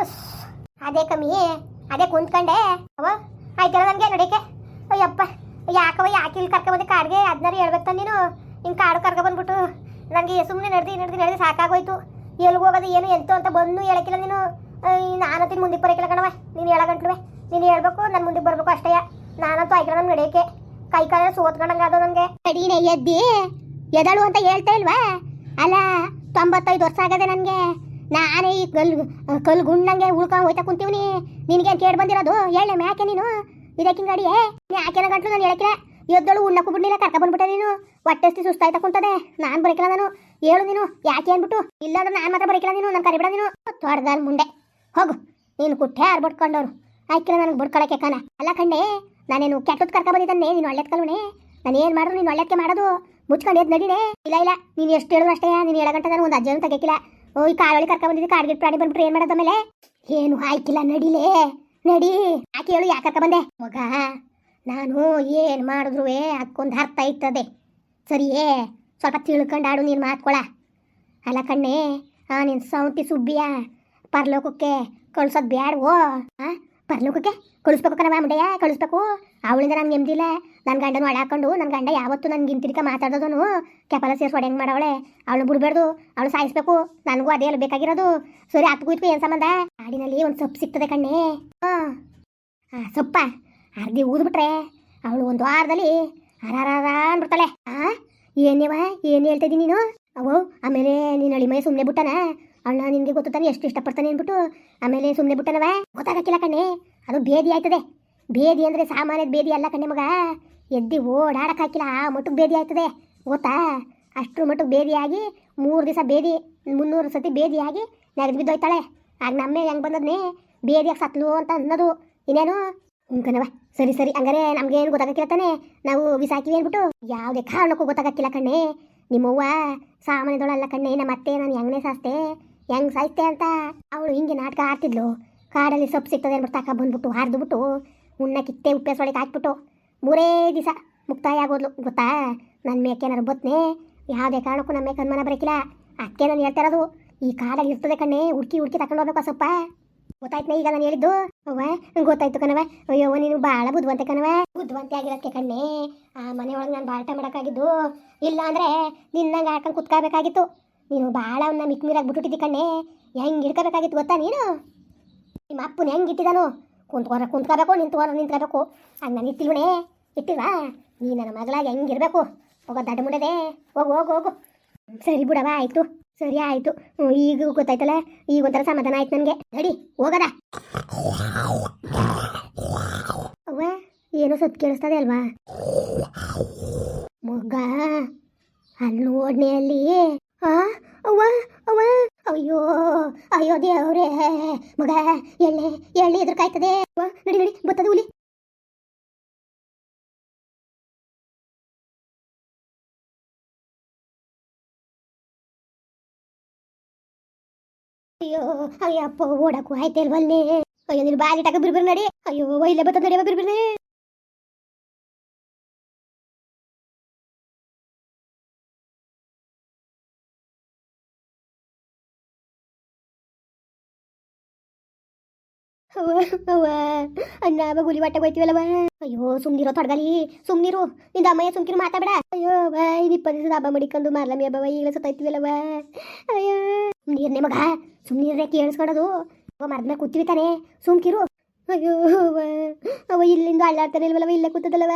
Us, ಅದೇ ಕಮ್ಮಿ ಅದೇ ಕುಂತ್ಕೊಂಡೆ. ಅವ ಆಯ್ತಲ್ಲ ನನಗೆ ನಡಿಕೆ ಅಯ್ಯಪ್ಪ ಯಾಕವ ಯಾಕೆ ಇಲ್ಲಿ ಕರ್ಕೊಂಬಂದೆ ಕಾಡಿಗೆ ಅದನ್ನಾರು ಹೇಳ್ಬೇಕು ನೀನು. ಹಿಂಗೆ ಕಾಡು ಕರ್ಕೊಬಂದ್ಬಿಟ್ಟು ನನಗೆ ಸುಮ್ಮನೆ ನಡೆದು ನಡೆದು ನಡೆದು ಸಾಕಾಗೋಯ್ತು. ಎಲ್ಲಿಗೆ ಹೋಗೋದು ಏನು ಎಂತು ಅಂತ ಬಂದು ಹೇಳಕ್ಕಿಲ್ಲ ನೀನು. ನಾನಂತೀನಿ ಮುಂದಕ್ಕೆ ಬರೋಕಿಲ್ಲ ಕಣವ ನೀನು ಹೇಳ ಗಂಟ್ಲುವೆ. ನೀನು ಹೇಳ್ಬೇಕು ನನ್ನ ಮುಂದಕ್ಕೆ ಬರಬೇಕು ಅಷ್ಟೇ. ನಾನಂತೂ ಆಯ್ಕೆ ನಮ್ಗೆ ನಡೆಯೋಕೆ ಕೈ ಕಾಲ ಸೋತ್ಕೊಂಡಂಗೆ ಅದು ನನಗೆ ಕಡೀನೆ ಎದ್ದಿ ಎದಳು ಅಂತ ಹೇಳ್ತಾ ಇಲ್ವಾ? ಅಲ್ಲ ತೊಂಬತ್ತೈದು ವರ್ಷ ಆಗದೆ ನನಗೆ. ನಾನೇ ಈ ಕಲ್ ಕಲ್ ಗುಂಡಂಗೆ ಉಳ್ಕೊಂಡು ಹೋಯ್ತಾ ಕುಂತೀವ್ನಿ ಏನು ಕೇಳಿ ಬಂದಿರೋದು? ಹೇಳೆ ಮ್ಯಾಕೆ ನೀನು? ಇದಕ್ಕಿಂಗ್ ಗಾಡಿಯೇ ಯಾಕೆ ಗಂಟ್ಲು ನಾನು ಹೇಳಕ್ಕಿಲ್ಲ ಎದ್ದಳು ಉಣ್ಣಕ್ಕೂ ಬಿಡ್ಲಿಲ್ಲ, ಕರ್ಕ ಬಂದ್ಬಿಟ್ಟೆ ನೀನು. ಹೊಟ್ಟೆಸ್ತಿ ಸುಸ್ತಾಯ್ತಾ ಕುಂತದೆ. ನಾನು ಬರಕಿಲ್ಲ ನಾನು. ಹೇಳು ನೀನು, ಯಾಕೆ ಅಂದ್ಬಿಟ್ಟು? ಇಲ್ಲ ಅಂದ್ರೆ ನಾನು ಮಾತ್ರ ಬರಕಿಲ್ಲ ನೀನು, ನಾನು ಕರಿಬಿಡ ನೀನು. ತೊಡ್ದಲ್ಲಿ ಮುಂಡೆ ಹೋಗು. ನೀನು ಕುಟ್ಟೆ ಆರ್ಬಿಟ್ಕೊಂಡವ್ರು ಆಯ್ಕಿಲ್ಲ ನನಗೆ ಬಿಡ್ಕೊಳಕ್ಕೆ ಕಾನ ಅಲ್ಲ ಕಂಡೆ ನಾನೇನು ಕೆಟ್ಟದ್ ಕರ್ಕ ಬಂದಿದ್ದಾನೆ ನೀನು ಒಳ್ಳೆದ್ ಕಲ್ವಣೆ ನಾನು ಏನು ಮಾಡಿದ್ರು ನೀನು ಒಳ್ಳೆದಕ್ಕೆ ಮಾಡೋದು? ಮುಚ್ಕೊಂಡು ಎದ್ದು ನಡೀನೇ ಇಲ್ಲ ಇಲ್ಲ. ನೀನು ಎಷ್ಟು ಹೇಳಿದ್ರು ಅಷ್ಟೇ ನೀನು ಹೇಳ ಗಂಟೆ ನಾನು ಒಂದು ಅಜ್ಜನ ಓ ಈ ಕಾಡೊಳಿ ಕರ್ಕ ಬಂದಿದ್ದು ಕಾಡ್ಗಿಟ್ ಪ್ರಾಣಿ ಬಂದ್ಬಿಟ್ರೆ ಏನು ಮಾಡೋದ ಮೇಲೆ ಏನು ಆಯ್ಕಿಲ್ಲ ನಡಿಲೇ, ನಡಿ. ಆಕೆ ಹೇಳು, ಯಾಕೆ ಕರ್ಕ ಬಂದೆ? ಮಗ, ನಾನು ಏನು ಮಾಡಿದ್ರು ಅಕ್ಕೊಂದು ಅರ್ಥ ಇರ್ತದೆ. ಸರಿಯೇ? ಸ್ವಲ್ಪ ತಿಳ್ಕೊಂಡು ಆಡು ನೀನು ಮಾತ್ಕೊಳ. ಅಲ್ಲ ಕಣ್ಣೆ, ಆ, ನಿನ್ ಸೌಂತಿ ಸುಬ್ಬಿಯ ಪರ್ಲೋಕಕ್ಕೆ ಕಳ್ಸೋದು ಬ್ಯಾಡ್ವೋ? ಆ? ಪರ್ಲೋಕಕ್ಕೆ ಕಳಿಸ್ಬೇಕು ಕಣವ ಮುಂಡೆಯ ಕಳಿಸ್ಬೇಕು. ಅವಳಿಂದ ನಮ್ಗೆ ನೆಮ್ಮದಿಲ್ಲ ನನ್ನ ಗಂಡನ ಒಳ ಹಾಕೊಂಡು ನನ್ನ ಗಂಡ ಯಾವತ್ತು ನನ್ಗೆ ಹಿಂತಿರ್ಕ ಮಾತಾಡೋದನು. ಕೆಪಲ ಸೇರಿಸಿ ಹೆಂಗೆ ಮಾಡವಳೆ? ಅವಳು ಬಿಡಬಾರ್ದು. ಅವಳು ಸಾಯಿಸ್ಬೇಕು. ನನಗೂ ಅದೇ ಅಲ್ಲಿ ಬೇಕಾಗಿರೋದು. ಸರಿ ಹತ್ತು ಕೂತ್ವಿ ಏನು ಸಂಬಂಧ? ಕಾಡಿನಲ್ಲಿ ಒಂದು ಸೊಪ್ಪು ಸಿಗ್ತದೆ ಕಣ್ಣೆ. ಹಾಂ. ಸೊಪ್ಪ. ಅರ್ಧಿ ಊದ್ಬಿಟ್ರೆ ಅವಳು ಒಂದು ವಾರದಲ್ಲಿ ಹರಾರ ಅನ್ಬಿಡ್ತಾಳೆ ಆ ಏನೇವ ಏನು ಹೇಳ್ತಿದ್ದೀನಿ ನೀನು? ಅವು ಆಮೇಲೆ ನೀನು ಅಳಿಮೈ ಸುಮ್ಮನೆ ಬಿಟ್ಟನ? ಅವಳನ್ನ ನಿನಗೆ ಗೊತ್ತಾನೆ ಎಷ್ಟು ಇಷ್ಟಪಡ್ತಾನೆ ಅಂದ್ಬಿಟ್ಟು ಆಮೇಲೆ ಸುಮ್ಮನೆ ಬಿಟ್ಟನವ? ಗೊತ್ತಾಗಕ್ಕಿಲ್ಲ ಕಣ್ಣೆ. ಅದು ಭೇದಿ ಆಯ್ತದೆ. ಭೇದಿ ಅಂದರೆ ಸಾಮಾನ್ಯದ ಭೇದಿ ಅಲ್ಲ ಕಣ್ಣೆ ಮಗ. ಎದ್ದು ಓಡಾಡಕ್ ಹಾಕಿಲ್ಲ, ಆ ಮಟ್ಟಕ್ಕೆ ಭೇದಿ ಆಯ್ತದೆ. ಗೊತ್ತಾ? ಅಷ್ಟ್ರ ಮಟ್ಟಕ್ಕೆ ಭೇದಿಯಾಗಿ ಮೂರು ದಿವಸ ಭೇದಿ, ಮುನ್ನೂರು ಸತಿ ಭೇದಿಯಾಗಿ ನೆಗೆದು ಬಿದ್ದೋಯ್ತಾಳೆ. ಆಗ ನಮ್ಮೆ ಹೆಂಗೆ ಬಂದದ್ನೇ? ಭೇದಿಯಾಗಿ ಸತ್ಲು ಅಂತ ಅನ್ನೋದು. ಇನ್ನೇನು? ಕಣವ ಸರಿ ಸರಿ. ಹಂಗಾರೆ ನಮ್ಗೆ ಏನು ಗೊತ್ತಾಗಕ್ಕಿಲ್ಲ ತಾನೆ? ನಾವು ಬಿಸಾಕಿವಿ ಅಂದ್ಬಿಟ್ಟು. ಯಾವುದೇ ಕಾರಣಕ್ಕೂ ಗೊತ್ತಾಗಕ್ಕಿಲ್ಲ ಕಣ್ಣೆ. ನಿಮ್ಮವ್ವ ಸಾಮಾನ್ಯದೊಳಲ್ಲ ಕಣ್ಣೆ ನಮ್ಮ ಅತ್ತೆ ನಾನು ಹೆಂಗನೇ ಸಾಸ್ತೆ? ಹೆಂಗ್ ಸಾಯ್ತೆ ಅಂತ? ಅವಳು ಹಿಂಗೆ ನಾಟಕ ಆಡ್ತಿದ್ಲು. ಕಾಡಲ್ಲಿ ಸೊಪ್ಪು ಸಿಗ್ತದೆ ಅಂದ್ಬಿಟ್ಟು ಬಂದ್ಬಿಟ್ಟು ಹಾರ್ದುಬಿಟ್ಟು ಉಣ್ಣ ಕಿತ್ತೆ ಉಪ್ಪೆಸೊಳಗೆ ಹಾಕ್ಬಿಟ್ಟು ಮೂರೇ ದಿವಸ ಮುಕ್ತಾಯ ಆಗೋದ್ಲು. ಗೊತ್ತಾ? ನನ್ನ ಮೇಕೇನಾರು ಬತ್ನೆ? ಯಾವುದೇ ಕಾರಣಕ್ಕೂ ನಮ್ಮ ಮೇಕೆ ಅನುಮಾನ ಬರಕಿಲ್ಲ. ಅದಕ್ಕೆ ನಾನು ಹೇಳ್ತಾ ಇರೋದು. ಈ ಕಾಡಲ್ಲಿ ಇರ್ತದೆ ಕಣ್ಣೆ, ಹುಡುಕಿ ಹುಡುಕಿ ತಕೊಂಡು ಹೋಗ್ಬೇಕು ಸೊಪ್ಪ. ಗೊತ್ತಾಯ್ತನೇ ಈಗ ನಾನು ಹೇಳಿದ್ದು? ಅವ್ವ ಗೊತ್ತಾಯ್ತು ಕಣವ ಅಯ್ಯೋ ನೀನು ಭಾಳ ಬುದ್ಧಿವಂತೆ ಕಣವ ಬುದ್ಧಿವಂತೆ ಆಗಿರೋದಕ್ಕೆ ಕಣ್ಣೆ. ಆ ಮನೆ ಒಳಗೆ ನಾನು ಬಾಳ್ಟ ಮಾಡೋಕ್ಕಾಗಿದ್ದು. ಇಲ್ಲ ಅಂದರೆ ನಿನ್ನಂಗೆ ಹಾಕೊಂಡು ಕುತ್ಕೋಬೇಕಾಗಿತ್ತು ನೀನು ಭಾಳ ಅವನ್ನ ಮಿಕ್ ಮೀರಾಗಿ ಬಿಟ್ಬಿಟ್ಟಿದ್ದಿ ಕಣ್ಣೆ. ಹೆಂಗೆ ಹಿಡ್ಕೋಬೇಕಾಗಿತ್ತು ಗೊತ್ತಾ ನೀನು? ನಿಮ್ಮ ಅಪ್ಪನ ಹೆಂಗೆ ಇಟ್ಟಿದಾನು ಕುಂತ್ಕೋರ ಕುಂತ್ಕೋಬೇಕು ನಿಂತ್ಕೋರ ನಿಂತ್ಕೋಬೇಕು. ಹಂಗೆ ನಾನು ಇಟ್ಟಿಲ್ವಣೆ? ಇಟ್ಟಿಲ್ವಾ? ನೀ ನನ್ನ ಮಗಳಾಗಿ ಹೆಂಗಿರ್ಬೇಕು ಹೋಗೋ ದಡ್ಡ ಮುಂಡದೆ. ಹೋಗು ಹೋಗು ಹೋಗು. ಸರಿ ಬಿಡವ ಆಯಿತು. ಸರಿ ಆಯಿತು. ಈಗ ಗೊತ್ತಾಯ್ತಲ್ಲ? ಈಗ ಒಂಥರ ಸಮಾಧಾನ ಆಯ್ತು ನನಗೆ. ನಡಿ, ಹೋಗದ. ಅವ್ವ, ಏನೋ ಸತ್ ಕೇಳಿಸ್ತದೆ ಅಲ್ವಾ? ಮಗ, ಅಲ್ಲಿ ನೋಡ್ನೆ ಅಲ್ಲಿ. ಅವ್ವ ಅವ್ವ, ಅಯ್ಯೋ ಅಯ್ಯೋ ದೇವ್ರೆ, ಮಗ, ಎಳ್ಳೆ ಎಳ್ಳೆ ಎದುರ್ಕಾಯ್ತದೆ ಅವ್ವ, ನಡಿ ನಡಿ, ಬತ್ತದ ಹುಲಿ. ಅಯ್ಯೋ, ಅಯ್ಯಪ್ಪ, ಓಡಕ್ಕೂ ಆಯ್ತಲ್ವಲ್ಲೇ ಅಯ್ಯೋ ನೀನು ಬಾಲಿಟಾಕ ಬಿರ್ಬಿರ್ ನಡಿ. ಅಯ್ಯೋ, ಇಲ್ಲೇ ಬತ್ತ ನಡಿಯವ ಬಿರ್ಬಿರ್ನೆ. ಅಣ್ಣ ಗುಲಿ ಬಟ್ಟೆ ಹೋಯ್ತೀವಲ್ಲವ ಅಯ್ಯೋ, ಸುಮ್ನಿರೋ, ತೊಡಗಲಿ. ಸುಮ್ನಿರು. ನಿಂದ ಅಮ್ಮಯ್ಯ ಸುಮ್ಕಿರು ಮಾತಾಡ ಅಯ್ಯೋ ಬಾ ಇಪ್ಪತ್ತು ಹಬ್ಬ ಮಡಿಕೊಂಡು ಮಾರ್ಲಮ್ಮಿ ಹಬ್ಬವ ಈಗಲೇ ಸತ್ತೈತಿವಲ್ಲವ ಅಯ್ಯೋ. ನೀರ್ನೆ ಮಗ. ಸುಮ್ನಿರ್ರೆ ಕೇಳಿಸ್ಕೊಡೋದು ಅವ ಮರದ ಕೂತೀವಿ ತಾನೆ ಸುಮ್ಕಿರು. ಅಯ್ಯೋ ಅವ ಇಲ್ಲಿಂದ ಅಳ್ಳಾಡ್ತಾನೆ ಇಲ್ವಲ್ಲವ ಇಲ್ಲೇ ಕೂತದಲ್ಲವ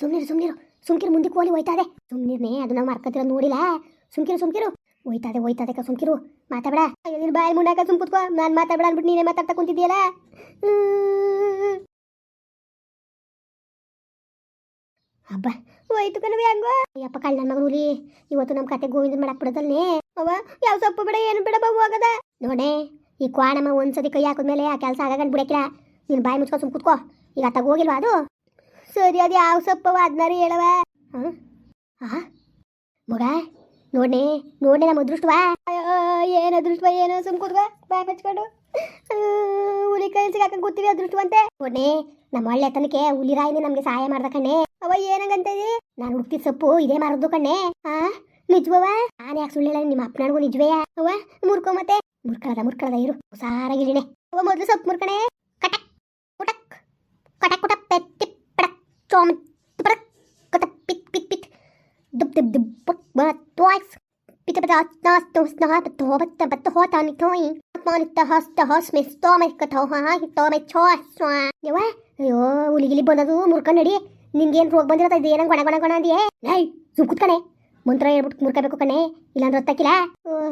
ಸುಮ್ನಿರು ಸುಮ್ನಿರು. ಸುಮ್ಕಿರು, ಮುಂದಕ್ಕೆ ಹೋಲಿ ಹೋಯ್ತಾದೆ ಸುಮ್ನಿರ್ನೆ, ಅದು ನಾವು ಮರ್ಕತಿರೋ ನೋಡಿಲ್ಲ. ಸುಮ್ಕಿರು ಸುಮ್ಕಿರು. ಹೋಯ್ತಾದೆ ಹೋಯ್ತಾದೆ ಕ ಸುಮ್ಕಿರು ಮಾತಾಡ ಅಯ್ಯೋ, ನೀನು ಬಾಯಿ ಮುಂಡಾಕ ಕುತ್ಕೋ. ನಾನು ಮಾತಾಡ ಅಂದ್ಬಿಟ್ಟು ನೀನೇ ಮಾತಾಡ್ತಾ ಕುಂತಿದ್ದೀಯಲ್ಲ. ಹಬ್ಬ ಹೋಯ್ತು ಕಣವಿ ಹಂಗೋ. ಅಯ್ಯಪ್ಪ ಕಳ್ಳ ನನ್ನ ರೀ ಇವತ್ತು ನಮ್ಮ ಕತೆ ಗೋವಿಂದ ಮಾಡಕ್ ಬಿಡದಲ್ನೇ? ಅವ ಯಾವ ಸೊಪ್ಪು ಬೇಡ, ಏನು ಬೇಡ ಬಾ ಹೋಗದ ನೋಡೆ, ಈ ಕ್ವಾಣಮ್ಮ ಒಂದ್ಸತಿ ಕೈ ಹಾಕಿದ್ಮೇಲೆ ಆ ಕೆಲಸ ಆಗಂಡ್ ಬಿಡಕ್ಕಿಲ್ಲ ನೀನು ಬಾಯಿ ಮುಚ್ಕೊ ಸುಮ್ ಕೂತ್ಕೋ. ಈಗ ಅತ್ತಾಗ ಹೋಗಿಲ್ವಾ ಅದು? ಸರಿ, ಅದು ಯಾವ ಸೊಪ್ಪವ ಅದನ್ನಾರು ಹೇಳವ ಹಾಂ ಆ ಮಗ ನೋಡ್ನೆ ನೋಡ್ನೆ ನಮ್ಮ ಅದೃಷ್ಟವಾ? ಏನು ಅದೃಷ್ಟವ ಏನು ಸುಮ್ ಕೂತ್ಕೋ ಬಾಯ್ ಮುಚ್ಕೊಂಡು ಹುಲಿ ಕೈ ಸಿಗಾಕ ಗೊತ್ತಿವಿ ಅದೃಷ್ಟವಂತೆ. ನೋಡ್ನೆ ನಮ್ಮ ಒಳ್ಳೆ ತನಕ್ಕೆ ಹುಲಿ ರಾಯಿನೇ ನಮ್ಗೆ ಸಹಾಯ ಮಾಡ್ದ ಕಣ್ಣೆ. ಅವ ಏನಂಗಂತ ನಾನು ಹುಡುಕ್ತಿದ್ ಸೊಪ್ಪು ಇದೇ ಮಾರದು ಕಣ್ಣೆ. ಆ ನಿಜವವ ನಾನು ಯಾಕೆ ಸುಳ್ಳಿಲ್ಲ ನಿಮ್ಮ ಅಪ್ಪನಗೂ ನಿಜವೇ ಅವ್ವ ಮುರ್ಕೊ ಮತ್ತೆ. ಮುರ್ಕಳದ ಮುರ್ಕಳದ ಇರು. ಸಾರಾಗಿಳಿನೆ ಅವ ಮೊದಲು ಸೊಪ್ಪು ಮುರ್ಕಣೆ. ಕಟಕ್ ಕುಟಕ್ ಕಟಕ್ ಕುಟಕ್ ಪೆಟ್ಟಿ ಪಡಕ್ ಚೋಮ್ ಪಡಕ್ ಕಟಕ್ ಪಿತ್ ಪಿತ್ ಪಿತ್. ದುಬ್ ದುಬ್ ದುಬ್ ಬಕ್ ಬತ್ ಟ್ವೈಸ್ ಪಿತ ಪದ ನಾಸ್ ತೋಸ್ ನಾ ಬತ್ ಹೋ ಬತ್ ಬತ್ ಹೋ ತಾನಿ ಟೋಯಿ ಮಾನಿತ ಹಸ್ತ ಹಸ್ ಮಿಸ್ ತೋಮೈ ಕಥೋ ಹಾ ತೋಮೈ ಛೋ ಸ್ವಾ ಯವ್ವ ಅಯ್ಯೋ ಹುಲಿಗಿಲಿ ಬಂದದು ಮುರ್ಕೊಂಡು ನಡಿ ನಿನ್ಗೇನು ರೋಗ ಬಂದಿರತ್ತ ಇದು ಏನಂಗ್ ಗೊಣ ಗೊಣ ಗೊಣ ಅಂದಿಯೇ ನೈ ಸುಮ್ ಕುತ್ಕಣೆ ಮಂತ್ರ ಹೇಳ್ಬಿಟ್ಟು ಮುರ್ಕಬೇಕು ಕಣೆ ಇಲ್ಲಾಂದ್ರೆ ಹೊತ್ತಕ್ಕಿಲ್ಲ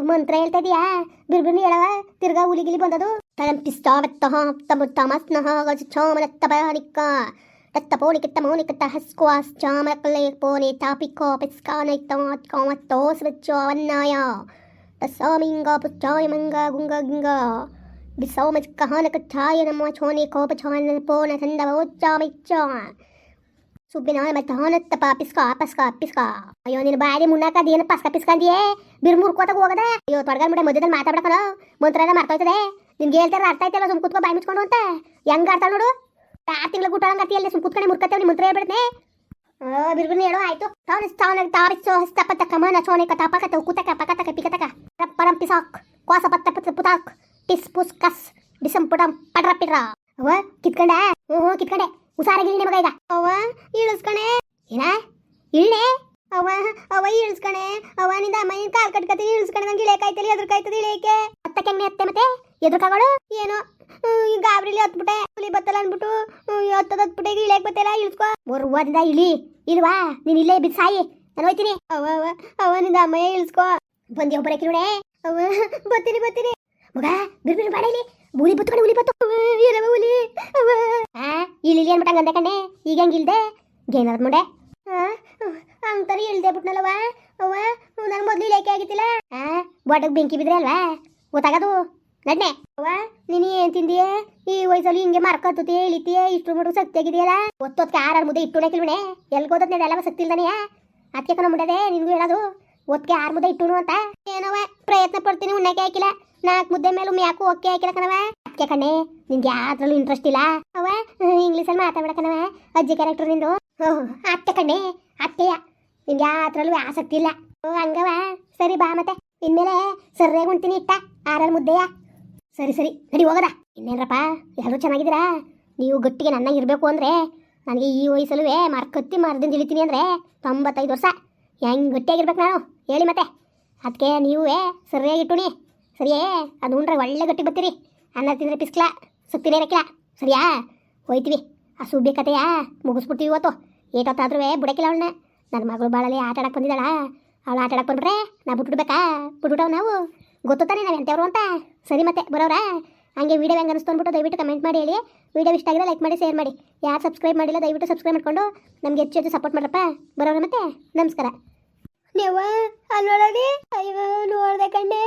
ಮಂತ್ರ ಹೇಳ್ತಾ ಇದೀಯಾ ಬಿರ್ಬಿರ್ನಿ ಹೇಳವ ತಿರ್ಗಾ ಹುಲಿಗಿಲಿ ಬಂದದು ತಲಂ ಪಿಸ್ತಾವತ್ತಹ ತಮ ತಮಸ್ನಹ ಗಜ ಚಾಮನತ್ತಬನಿಕ ತತ್ತಪೋನಿಕ ಮೋನಿಕ ಹಸ್ಕ್ವಾಸ್ ಚಾಮಕಲೆ ಪೋನಿ ತಾಪಿಕೋ ಪಿಸ್ಕಾನೈತಾತ್ ಕಾಮತ್ತೋ ಸ್ವಿಚ್ಚವನ್ನಾಯ ತಸ್ಸಾಮಿಂಗ ಪುಚ್ಚಾಯ ಮಂಗ ಗುಂಗ ಗಿಂಗ ಬಿಸೌಮಚ್ ಕಹಾನ ಛಾಯ ನಮ್ಮ ಛೋನಿ ಕೋಪ ಛಾನ ಪೋನ ತಂದವ ಉಚ್ಚಾಮಿಚ್ಚ ಸುಬ್ಬಿನ ಮತ್ತೆ ಹಾನತ್ತಪ್ಪ ಪಿಸ್ಕ ಪಸ್ಕ ಅಯ್ಯೋ ನೀನು ಬಾಡಿ ಮುನ್ನಾಕ ಅದೇನು ಪಸ್ಕ ಪಿಸ್ಕ ಅಂದಿಯೇ ಬಿರ್ ಮುರ್ಕೋತಾಗ ಹೋಗದ ಅಯ್ಯೋ ತೊಡಗಲ್ ಮುಡೆ ಮಧ್ಯದಲ್ಲಿ ಮಾತಾಡ್ಕಣ ಮಂತ್ರ ಎಲ್ಲ ಮರ್ತೋಯ್ತದೆ ನಿನ್ಗೆ ಹೇಳ್ತಾರ ಅರ್ಥ ಆಯ್ತಲ್ಲ ಸುಮ್ ಕುತ್ಕೋ ಬಾಯಿ ಮುಚ್ಕೊಂಡು ಅಂತ ಹೆಂಗ್ ನೋಡು ಆರು ತಿಂಗಳು ಗುಟ್ಟಾಳಂಗತಿ ಅಲ್ಲಿ ಸುಮ್ ಕುತ್ಕೊಂಡೆ ಮುರ್ಕತ್ತೇವ್ ನಿಮ್ಮ ಮಂತ್ರ ಹೇಳ್ಬಿಡ್ನೆ ಬಿರ್ಬಿರ್ನ ಹೇಳೋ ಆಯ್ತು. ತಾವನ ತಾವನ ತಾವಿಸೋ ಹಸ್ತಪತ್ತ ಕಮನ ಮನ ಚೋನೆ ಕತ ಪಕತ ಕುತಕ ಪಕತಕ ಪಿಕತಕ ಪರಂ ಪಿಸಾಕ್ ಕ್ವಾಸ ಪತ್ತ ಪತ್ತ ಪುತಾಕ್. ಟಿಸ್ ಪುಸ್ ಕಸ್ ಡಿಸಂ ಪುಟಂ ಪಡ್ರ ಪಿಡ್ರ. ಅವ ಕಿತ್ಕೊಂಡಾ? ಹ್ಞೂ ಹ್ಞೂ ಕಿತ್ಕೊಂಡೆ. ಹುಷಾರಾಗಿಲ್ಲ ಮಗ ಈಗ. ಅವ ಇಳಿಸ್ಕಣೆ. ಏನ? ಇಳ್ಳೆ ಅವ ಅವ ಇಳಿಸ್ಕಣೆ. ಅವ ನಿಂದ ಅಮ್ಮ ಕಾಲ್ ಕಟ್ಕತಿ ಇಳಿಸ್ಕಣೆ. ನಂಗೆ ಇಳಿಯಕಾಯ್ತಲಿ ಎದುರು ಕಾಯ್ತದೆ ಇಳಿಯಕ್ಕೆ ಅತ್ತ ಕೆಂಗನೆ ಅತ್ತೆ ಮತ್ತೆ? ಎದುರ್ಕಗಳು ಏನೋ? ಹ್ಮ್, ಈ ಗಾಬ್ರಿಲಿ ಹತ್ಬಿಟ್ಟೆ, ಹುಲಿ ಬತ್ತಲ್ಲ ಅನ್ಬಿಟ್ಟು ಹತ್ತದ ಹತ್ಬಿಟ್ಟೆ, ಈಗ ಇಳಿಯಕ್ ಬತ್ತಲ್ಲ ಇಳಿಸ್ಕೊ. ಬರುವಾದಿಂದ ಇಳಿ. ಇಲ್ವಾ? ನೀನ್ ಇಲ್ಲೇ ಬಿದ್ದು ಸಾಯಿ. ನಾನು ಹೋಯ್ತೀನಿ. ಅವ ಅವ ಅವ, ನಿಂದ ಅಮ್ಮಯ್ಯ ಇಳಿಸ್ಕೊ. ಬಂದಿ ಒಬ್ಬರಕ್ಕೆ ನೋಡೆ ಅವ ಬತ್ತೀನಿ ಬತ್ತೀನಿ ಮಗ, ಬಿರು ಬಾಡ ಇಲ್ಲಿ. ಹುಲಿ ಬತ್ಕೊಂಡು ಹುಲಿ ಬತ್ತು. ಏನವ ಹುಲಿ. ಅವ. ಆ ಇಳಿಲಿ ಅನ್ಬಿಟ್ಟು ಹಂಗಂದೆ ಕಣ್ಣೆ. ಈಗ ಹಂಗಿಲ್ದೆ ಗೇನದ್ ಮುಂಡೆ ಅಂತಾರೆ ಇಳ್ದೆ ಬಿಟ್ನಲ್ಲವ. ಅವ್ವ ನಾನು ಮೊದಲು ಇಳಿಯಕ್ಕೆ ಆಗಿತ್ತಿಲ್ಲ. ಆ ಬೊಡಗ್ ಬೆಂಕಿ ಬಿದ್ರೆ ಅಲ್ವಾ? ಗೊತ್ತಾಗದು. ನಡ್ನೆ ಅವ್ವ, ನೀನು ಏನ್ ತಿಂದಿಯ? ಈ ವಯಸ್ಸಲ್ಲಿ ಹಿಂಗೆ ಮಾರ್ಕತ್ತುತ್ತೆ ಇಳಿತೀಯ ಇಷ್ಟು ಮಟು ಸಕ್ತಿ ಆಗಿದೆಯಲ್ಲ ಒತ್ತೊತ್ಕೆ ಆರಾರ ಮುದ್ದೆ ಇಟ್ಟು ಉಣಕಿಲ್ವಣೆ ಎಲ್ಲಿ ಗೊತ್ತದ ಎಲ್ಲ ಸಕ್ತಿ ಇಲ್ದಾನೆಯಾ ಅದಕ್ಕೆ ಕಣ ಮುಂಡದೆ, ನಿನ್ಗೂ ಹೇಳೋದು ಒತ್ತಕ್ಕೆ ಆರು ಮುದ್ದೆ ಇಟ್ಟುನು ಅಂತ? ಏನವ ಪ್ರಯತ್ನ ಪಡ್ತೀನಿ, ಉಣ್ಣಕ್ಕೆ ಹಾಕಿಲ್ಲ. ನಾಲ್ಕು ಮುದ್ದೆ ಮೇಲೆ ಯಾಕೂ ಓಕೆ ಹಾಕಿಲ್ಲ ಕಣವ ಅದಕ್ಕೆ ಕಣೆ ನಿನ್ಗೆ ಯಾವ್ದ್ರಲ್ಲೂ ಇಂಟ್ರೆಸ್ಟ್ ಇಲ್ಲ. ಅವ ಇಂಗ್ಲೀಷಲ್ಲಿ ಮಾತಾಡ ಕಣವ ಅಜ್ಜಿ ಕ್ಯಾರೆಕ್ಟರ್ ನಿಂದು. ಅತ್ತೆ ಕಣೆ, ಅತ್ತೆಯ. ನಿನ್ಗೆ ಯಾವ್ದ್ರಲ್ಲೂ ಆಸಕ್ತಿ ಇಲ್ಲ. ಹಂಗವ ಸರಿ ಬಾ ಮತ್ತೆ. ಇನ್ಮೇಲೆ ಸರ್ಯಾಗಿ ಉಣ್ತೀನಿ, ಇಟ್ಟ. ಆರಾರು ಮುದ್ದೆಯ. ಸರಿ ಸರಿ, ನಡಿ ಹೋಗದ. ಇನ್ನೇನ್ರಪ್ಪ ಎಲ್ಲರೂ ಚೆನ್ನಾಗಿದ್ದೀರಾ? ನೀವು ಗಟ್ಟಿಗೆ ನನ್ನ ಇರಬೇಕು ಅಂದರೆ ನನಗೆ ಈ ವಯಸ್ಸಲ್ಲೂ ಮರಕತ್ತಿ ಮರದಿಂದ ಇಳಿತೀನಿ ಅಂದರೆ ತೊಂಬತ್ತೈದು ವರ್ಷ. ಹೆಂಗೆ ಗಟ್ಟಿಯಾಗಿರ್ಬೇಕು ನಾನು? ಹೇಳಿ ಮತ್ತೆ. ಅದಕ್ಕೆ ನೀವೇ ಸರಿಯಾಗಿ ಇಟ್ಟುನಿ ಸರಿಯೇ, ಅದು ಉಂಡ್ರೆ ಒಳ್ಳೆ ಗಟ್ಟಿ ಬರ್ತೀರಿ. ಅನ್ನ ತಿಂದರೆ ಪಿಸ್ಕ್ಲ ಸುತ್ತಿರೇ ಇರಕ್ಕಿಲ್ಲ ಸರಿಯಾ? ಹೋಯ್ತೀವಿ. ಆ ಸುಬ್ಬಿ ಕತೆಯ ಮುಗಿಸ್ಬಿಡ್ತೀವಿ ಇವತ್ತು. ಏಟೊತ್ತಾದ್ರೂ ಬಿಡಕ್ಕಿಲ್ಲ ಅವಳನ್ನ. ನನ್ನ ಮಗಳು ಬಾಳಲ್ಲಿ ಆಟ ಆಡಕ್ಕೆ ಬಂದಿದ್ದಾಳ? ಅವಳು ಆಟ ಆಡಕ್ಕೆ ಬಂದ್ರೆ ನಾ ಬಿಟ್ಬಿಡ್ಬೇಕಾ? ಬಿಟ್ಬಿಟ್ಟವು ನಾವು. ಗೊತ್ತು ತಾನೇ ನಾವು ಎಂಥವ್ರು ಅಂತ? ಸರಿ ಮತ್ತೆ ಬರೋರಾ ಹಂಗೆ ವೀಡಿಯೋ ಹೆಂಗೆ ಅನಿಸ್ತು ಅಂದ್ಬಿಟ್ಟು ದಯವಿಟ್ಟು ಕಮೆಂಟ್ ಮಾಡಿ ಹೇಳಿ. ವೀಡಿಯೋ ಇಷ್ಟ ಆಗಿದ್ರೆ ಲೈಕ್ ಮಾಡಿ ಶೇರ್ ಮಾಡಿ. ಯಾರು ಸಬ್ಸ್ಕ್ರೈಬ್ ಮಾಡಿಲ್ಲ, ದಯವಿಟ್ಟು ಸಬ್ಸ್ಕ್ರೈಬ್ ಮಾಡ್ಕೊಂಡು ನಮ್ಗೆ ಹೆಚ್ಚು ಹೆಚ್ಚು ಸಪೋರ್ಟ್ ಮಾಡ್ರಪ್ಪ. ಬರೋರ ಮತ್ತೆ, ನಮಸ್ಕಾರ. ನೀವು ಅಲ್ವಡಿ ಅಯ್ಯೋ ನೋಡ್ದೆ ಕಣ್ಣೆ.